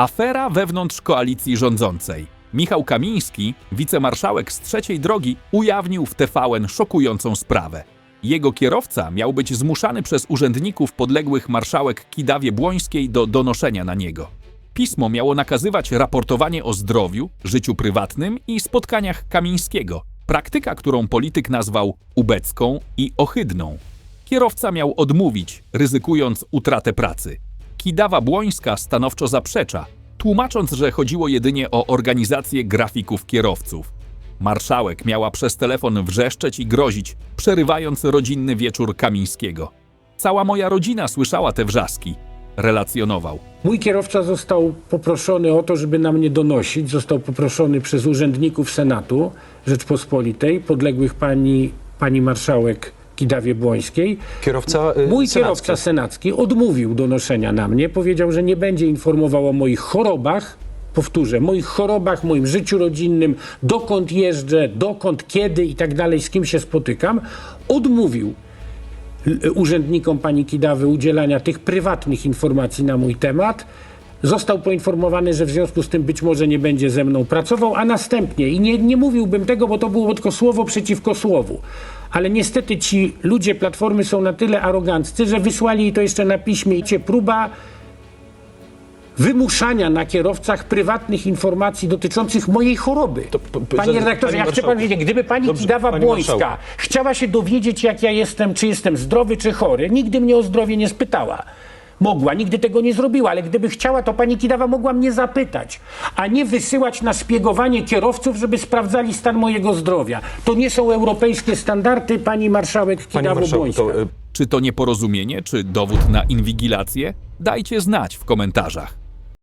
Afera wewnątrz koalicji rządzącej. Michał Kamiński, wicemarszałek z trzeciej drogi, ujawnił w TVN szokującą sprawę. Jego kierowca miał być zmuszany przez urzędników podległych marszałek Kidawie Błońskiej do donoszenia na niego. Pismo miało nakazywać raportowanie o zdrowiu, życiu prywatnym i spotkaniach Kamińskiego. Praktyka, którą polityk nazwał ubecką i ohydną. Kierowca miał odmówić, ryzykując utratę pracy. Kidawa Błońska stanowczo zaprzecza, tłumacząc, że chodziło jedynie o organizację grafików kierowców. Marszałek miała przez telefon wrzeszczeć i grozić, przerywając rodzinny wieczór Kamińskiego. Cała moja rodzina słyszała te wrzaski, relacjonował. Mój kierowca został poproszony o to, żeby na mnie donosić. Został poproszony przez urzędników Senatu Rzeczpospolitej, podległych pani, pani marszałek Kidawie Błońskiej. Kierowca y, Mój senacki. kierowca senacki odmówił donoszenia na mnie. Powiedział, że nie będzie informował o moich chorobach. Powtórzę, moich chorobach, moim życiu rodzinnym, dokąd jeżdżę, dokąd, kiedy i tak dalej, z kim się spotykam. Odmówił l- urzędnikom pani Kidawy udzielania tych prywatnych informacji na mój temat. Został poinformowany, że w związku z tym być może nie będzie ze mną pracował, a następnie, i nie, nie mówiłbym tego, bo to było tylko słowo przeciwko słowu, ale niestety ci ludzie Platformy są na tyle aroganccy, że wysłali to jeszcze na piśmie i cię próba wymuszania na kierowcach prywatnych informacji dotyczących mojej choroby. To p- p- Panie redaktorze, ja chcę pan marszałku. wiedzieć, gdyby pani Dobrze, Kidawa Błońska marszałku. chciała się dowiedzieć, jak ja jestem, czy jestem zdrowy, czy chory, nigdy mnie o zdrowie nie spytała. Mogła, nigdy tego nie zrobiła, ale gdyby chciała, to pani Kidawa mogła mnie zapytać, a nie wysyłać na szpiegowanie kierowców, żeby sprawdzali stan mojego zdrowia. To nie są europejskie standardy, pani marszałek Panie Kidawo marszałku, Błońska. to y, Czy to nieporozumienie, czy dowód na inwigilację? Dajcie znać w komentarzach.